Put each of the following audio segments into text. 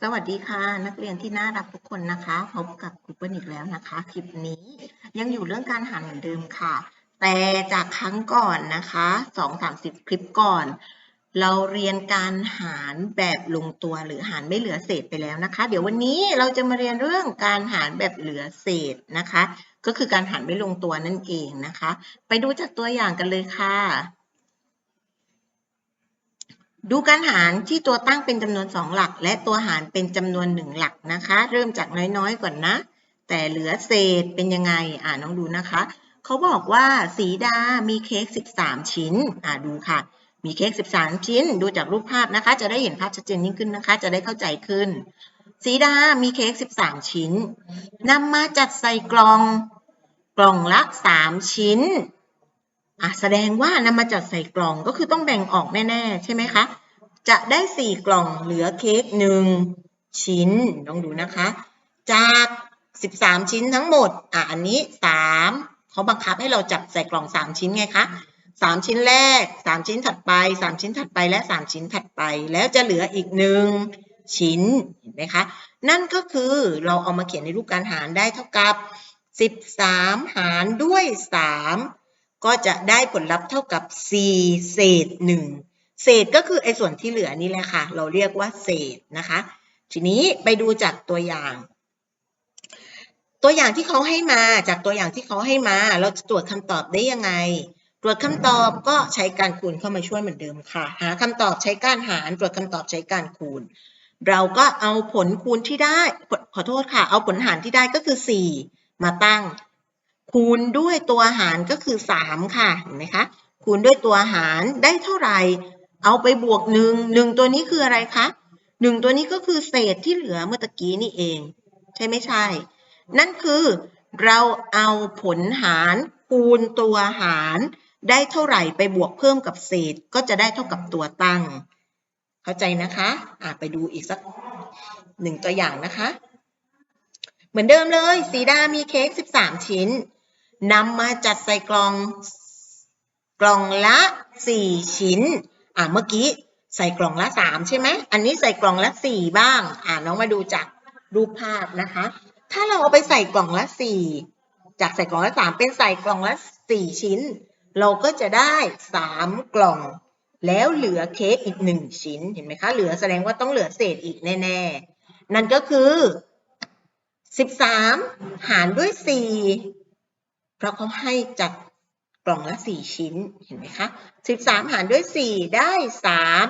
สวัสดีค่ะ นักเรียนที่น่ารักทุกคนนะคะพบกับครูเปิ้ลอีกแล้วนะคะ คลิปนี้ยังอยู่เรื่องการหารเหมือนเดิมค่ะ แต่จากครั้งก่อนนะคะสองสามสิบคลิปก่อน เราเรียนการหารแบบลงตัวหรือหารไม่เหลือเศษไปแล้วนะคะ เดี๋ยววันนี้เราจะมาเรียนเรื่องการหารแบบเหลือเศษนะคะ ก็คือการหารไม่ลงตัวนั่นเองนะคะ ไปดูจากตัวอย่างกันเลยค่ะ ดูการหารที่ตัวตั้งเป็นจำนวน 2 หลัก และตัวหารเป็นจำนวน 1 หลักนะคะ เริ่มจากน้อยๆก่อนนะ แต่เหลือเศษเป็นยังไง อ่าน้องดูนะคะ เขาบอกว่าสีดา มีเค้ก 13 ชิ้น อ่าดูค่ะ มีเค้ก 13 ชิ้น ดูจากรูปภาพนะคะ จะได้เห็นภาพชัดเจนยิ่งขึ้นนะคะ จะได้เข้าใจขึ้น สีดา มีเค้ก 13 ชิ้นนำมาจัดใส่กล่อง กล่องละ 3 ชิ้น อะแสดงว่านำมาจัดใส่กล่องก็คือต้องแบ่งออกแน่ๆใช่ไหมคะ จะได้4กล่องเหลือเค้ก1ชิ้นลองดูนะคะ จาก13ชิ้นทั้งหมดอะอันนี้3เขาบังคับให้เราจับใส่กล่อง3ชิ้นไงคะ3ชิ้นแรก3ชิ้นถัดไป3ชิ้นถัดไปและ3ชิ้นถัดไป แล้วจะเหลืออีก1ชิ้นเห็นไหมคะ นั่นก็คือเราเอามาเขียนในรูปการหารได้เท่ากับ 13 หารด้วย 3 ก็จะได้ผลลัพธ์เท่ากับ4เศษ 1 เศษก็คือไอ้ส่วนที่เหลือนี่แหละค่ะ เราเรียกว่าเศษนะคะ ทีนี้ไปดูจากตัวอย่าง ตัวอย่างที่เขาให้มาจากตัวอย่างที่เขาให้มา เราจะตรวจคำตอบได้ยังไง ตรวจคำตอบก็ใช้การคูณเข้ามาช่วยเหมือนเดิมค่ะ หาคำตอบใช้การหาร ตรวจคำตอบใช้การคูณ เราก็เอาผลคูณที่ได้ขอโทษค่ะ เอาผลหารที่ได้ก็คือ 4 มาตั้ง คูณด้วยตัวหารก็คือ 3 ค่ะเห็นไหมคะคูณด้วยตัวหารได้เท่าไหร่ เอาไปบวกหนึ่งหนึ่งตัวนี้คืออะไรคะหนึ่งตัวนี้ก็คือเศษที่เหลือเมื่อตะกี้นี่เอง ใช่ไม่ใช่ นั่นคือเราเอาผลหารคูณตัวหารได้เท่าไหร่ไปบวกเพิ่มกับเศษก็จะได้เท่ากับตัวตั้ง เข้าใจนะคะอะไปดูอีกสักหนึ่งตัวอย่างนะคะ เหมือนเดิมเลย สีดามีเค้ก 13 ชิ้น นำมาจัดใส่กล่องกล่องละ 4 ชิ้น อะเมื่อกี้ใส่กล่องละ 3 ใช่ไหม อันนี้ใส่กล่องละ 4 บ้าง อะน้องมาดูจากรูปภาพนะคะ ถ้าเราเอาไปใส่กล่องละ 4 จากใส่กล่องละ 3 เป็นใส่กล่องละ 4 ชิ้น เราก็จะได้ 3 กล่อง แล้วเหลือเค้กอีก 1 ชิ้น เห็นไหมคะ เหลือแสดงว่าต้องเหลือเศษอีกแน่ ๆ นั่นก็คือ 13 หารด้วย 4 เพราะเขาให้จัดกล่องละ 4 ชิ้น เห็นไหมคะ 13 หารด้วย 4 ได้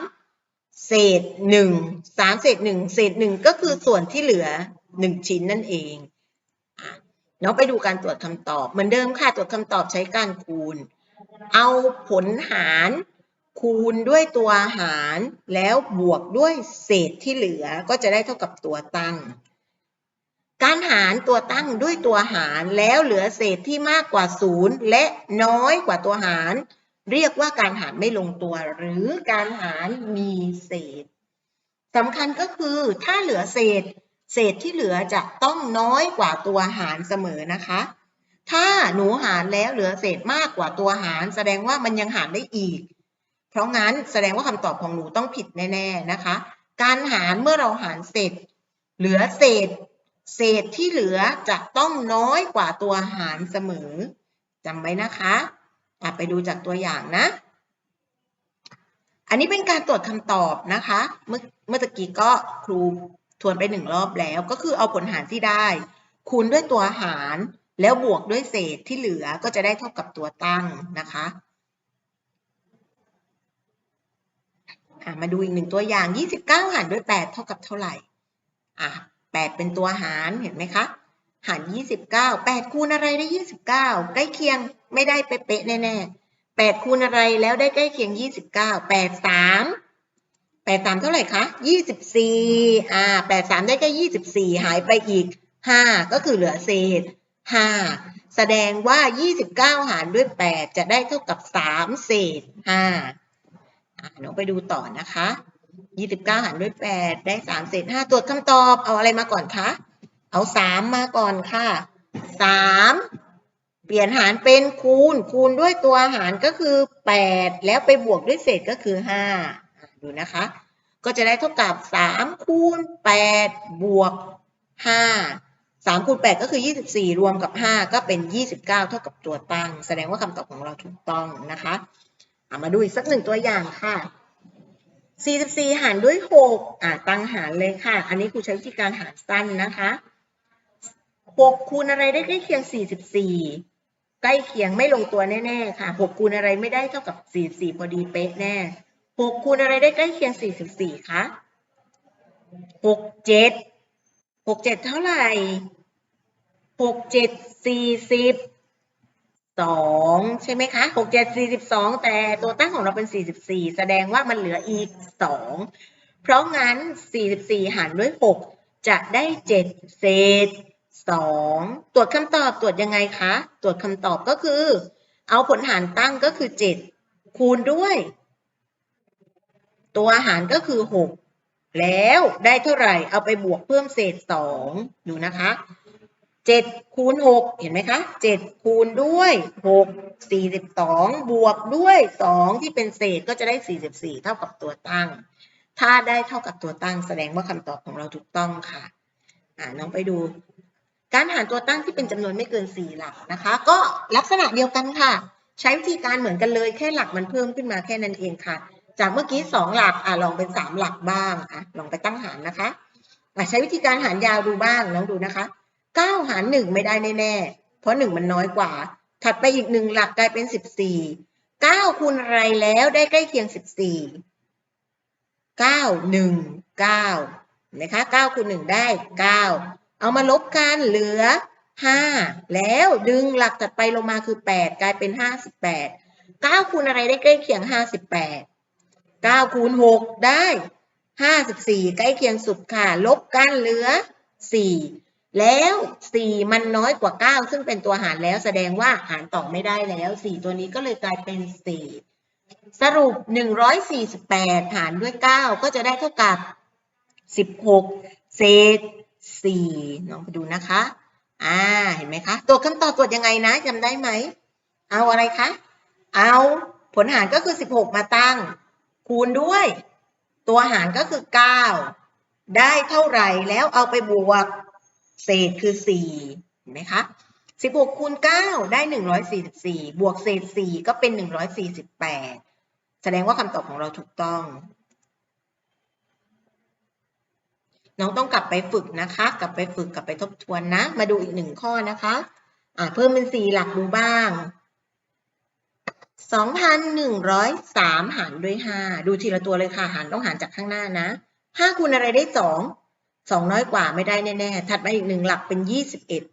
3 เศษ 1 3 เศษ 1 เศษ 1 ก็คือส่วนที่เหลือ 1 ชิ้นนั่นเองอน้องไปดูการตรวจคำตอบ เหมือนเดิมค่ะ ตรวจคำตอบใช้การคูณ เอาผลหารคูณด้วยตัวหารแล้วบวกด้วยเศษที่เหลือก็จะได้เท่ากับตัวตั้ง การหารตัวตั้งด้วยตัวหารแล้วเหลือเศษที่มากกว่าศูนย์และน้อยกว่าตัวหาร เรียกว่าการหารไม่ลงตัว หรือการหารมีเศษสำคัญก็คือถ้าเหลือเศษ เศษที่เหลือจะต้องน้อยกว่าตัวหารเสมอนะคะ ถ้าหนูหารแล้วเหลือเศษมากกว่าตัวหาร แสดงว่ามันยังหารได้อีก เพราะงั้นแสดงว่าคำตอบของหนูต้องผิดแน่ ๆนะคะ การหารเมื่อเราหารเสร็จ เหลือเศษ เศษที่เหลือจะต้องน้อยกว่าตัวหารเสมอจำไว้นะคะไปดูจากตัวอย่างนะ อันนี้เป็นการตรวจคำตอบนะคะ เมื่อเมื่อตะกี้ก็ครูทวนไปหนึ่งรอบแล้ว ก็คือเอาผลหารที่ได้ คูณด้วยตัวหารแล้วบวกด้วยเศษที่เหลือก็จะได้เท่ากับตัวตั้งนะคะอะมาดูอีกหนึ่งตัวอย่าง 29 หารด้วย 8 เท่ากับเท่าไหร่อะ 8 เป็นตัวหารเห็นไหมคะหาร 29 8 คูณอะไรได้ 29 ใกล้เคียงไม่ได้เป๊ะๆแน่ๆ8คูณอะไรแล้วได้ใกล้เคียง 29 8 3 8 3 เท่าไหร่คะ 24 อ่า 8 3 ได้แค่24 หายไปอีก 5 ก็คือเหลือเศษ 5 แสดงว่า 29 หารด้วย 8 จะได้เท่ากับ 3 เศษ5อะน้องไปดูต่อนะคะ 29หารด้วย8ได้3เศษ5ตรวจคำตอบเอาอะไรมาก่อนคะ เอา3มมาก่อนค่ะ3เปลี่ยนหารเป็นคูณ คูณด้วยตัวหารก็คือ8แล้วไปบวกด้วยเศษก็คือ5ดูนะคะ ก็จะได้เท่ากับ3คูณ8บวก5 3คูณ8ก็คือ24รวมกับ5ก็เป็น29เท่ากับตัวตั้ง แสดงว่าคำตอบของเราถูกต้องนะคะเอามาดูอีกสักหนึ่งตัวอย่างค่ะ 44 หารด้วย 6 อ่าตั้งหารเลยค่ะ อันนี้ครูใช้วิธีการหารสั้นนะคะ 6 คูณอะไรได้ใกล้เคียง 44 ใกล้เคียงไม่ลงตัวแน่ๆค่ะ 6 คูณอะไรไม่ได้เท่ากับ 44 พอดีเป๊ะแน่ 6 คูณอะไรได้ใกล้เคียง 44 คะ 6 7 6 7 เท่าไหร่ 6 7 40 2ใช่ไหมคะ6 7 42แต่ตัวตั้งของเราเป็น44แสดงว่ามันเหลืออีก2เพราะงั้น44หารด้วย6จะได้7เศษ2ตรวจคำตอบตรวจยังไงคะ ตรวจคำตอบก็คือ เอาผลหารตั้งก็คือ7คูณด้วย ตัวหารก็คือ6แล้วได้เท่าไหร่เอาไปบวกเพิ่มเศษ2ดูนะคะ 7คูณ6เห็นไหมคะ7คูณด้วย 6 42 บวกด้วย 2 ที่เป็นเศษก็จะได้ 44 เท่ากับตัวตั้ง ถ้าได้เท่ากับตัวตั้งแสดงว่าคำตอบของเราถูกต้องค่ะอ่าน้องไปดู การหารตัวตั้งที่เป็นจำนวนไม่เกิน 4 หลักนะคะ ก็ลักษณะเดียวกันค่ะ ใช้วิธีการเหมือนกันเลยแค่หลักมันเพิ่มขึ้นมาแค่นั้นเองค่ะ จากเมื่อกี้ 2 หลักอะลองเป็น 3 หลักบ้างอะลองไปตั้งหารนะคะอะใช้วิธีการหารยาวดูบ้างน้องดูนะคะ 9 หาร 1 ไม่ได้แน่ๆ เพราะ 1 มันน้อยกว่า ถัดไปอีก 1 หลักกลายเป็น 14 9 คูณอะไรแล้วได้ใกล้เคียง 14 9 1 9เห็นไหมคะ9คูณ1ได้ 9 เอามาลบกันเหลือ 5 แล้วดึงหลักถัดไปลงมาคือ 8 กลายเป็น 58 9คูณอะไรได้ใกล้เคียง 58 9คูณ6ได้ 54 ใกล้เคียงสุดค่ะ ลบกันเหลือ 4 แล้ว 4 มันน้อยกว่า 9 ซึ่งเป็นตัวหารแล้วแสดงว่าหารต่อไม่ได้แล้ว 4 ตัวนี้ก็เลยกลายเป็น 4 สรุป 148 หารด้วย 9 ก็จะได้เท่ากับ 16 เศษ 4 น้องไปดูนะคะ อ่า เห็นไหมคะ ตัวคำตอบตรวจยังไงนะจำได้ไหม เอาอะไรคะ เอาผลหารก็คือ 16 มาตั้ง คูณด้วย ตัวหารก็คือ 9 ได้เท่าไหร่แล้วเอาไปบวก เศษคือ4เห็นไหมคะ16คูณ9ได้ 144 บวกเศษ 4 ก็เป็น 148 แสดงว่าคำตอบของเราถูกต้อง น้องต้องกลับไปฝึกนะคะ กลับไปฝึกกลับไปทบทวนนะ มาดูอีกหนึ่งข้อนะคะอ่าเพิ่มเป็น4หลักดูบ้าง 2,103 หารด้วย 5 ดูทีละตัวเลยค่ะ หารต้องหารจากข้างหน้านะ 5คูณอะไรได้ 2 2น้อยกว่าไม่ได้แน่ๆ ถัดมาอีกหนึ่งหลักเป็น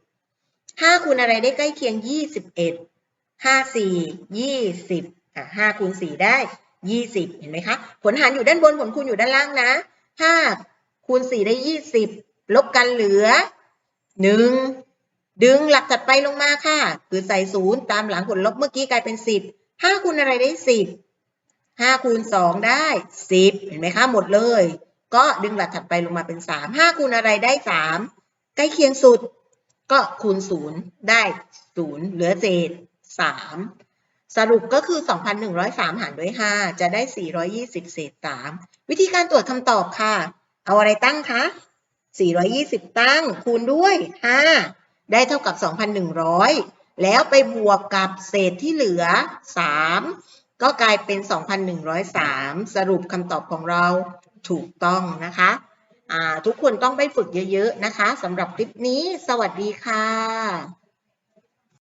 21 5คูณอะไรได้ใกล้เคียง21 5 4 20อะ5คูณ4ได้20เห็นไหมคะผลหารอยู่ด้านบนผลคูณอยู่ด้านล่างนะ5คูณ4ได้20ลบกันเหลือ1ดึงหลักถัดไปลงมาค่ะ คือใส่ศูนย์ตามหลังผลลบเมื่อกี้กลายเป็น10 5คูณอะไรได้10 5คูณ2ได้10เห็นไหมคะหมดเลย ก็ดึงหลักถัดไปลงมาเป็น 3 5คูณอะไรได้ 3 ใกล้เคียงสุด ก็คูณ 0 ได้ 0 เหลือเศษ 3 สรุปก็คือ 2,103 หารด้วย 5 จะได้ 420 เศษ 3 วิธีการตรวจคำตอบค่ะ เอาอะไรตั้งคะ 420 ตั้ง คูณด้วย 5 ได้เท่ากับ 2,100 แล้วไปบวกกับเศษที่เหลือ 3 ก็กลายเป็น 2,103 สรุปคำตอบของเรา ถูกต้องนะคะทุกคนต้องไปฝึกเยอะๆนะคะสำหรับคลิปนี้ สวัสดีค่ะ